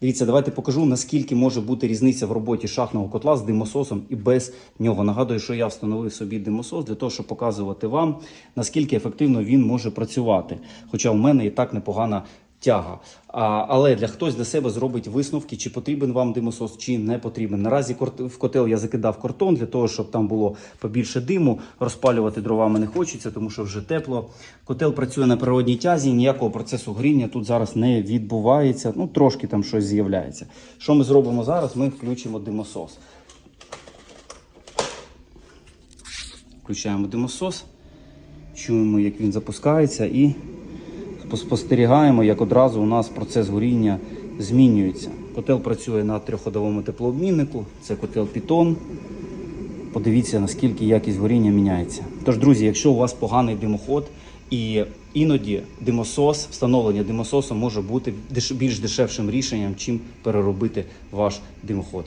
Дивіться, давайте покажу, наскільки може бути різниця в роботі шахтного котла з димососом і без нього. Нагадую, що я встановив собі димосос для того, щоб показувати вам, наскільки ефективно він може працювати. Хоча у мене і так непогана тяга. А, але для хтось для себе зробить висновки, чи потрібен вам димосос, чи не потрібен. Наразі в котел я закидав картон для того, щоб там було побільше диму. Розпалювати дровами не хочеться, тому що вже тепло. Котел працює на природній тязі, ніякого процесу горіння тут зараз не відбувається. Ну трошки там щось з'являється. Що ми зробимо зараз? Ми включимо димосос. Включаємо димосос, чуємо, як він запускається, і спостерігаємо, як одразу у нас процес горіння змінюється. Котел працює на трьохходовому теплообміннику, це котел Python. Подивіться, наскільки якість горіння міняється. Тож, друзі, якщо у вас поганий димоход і іноді димосос, встановлення димососу може бути більш дешевшим рішенням, чим переробити ваш димоход.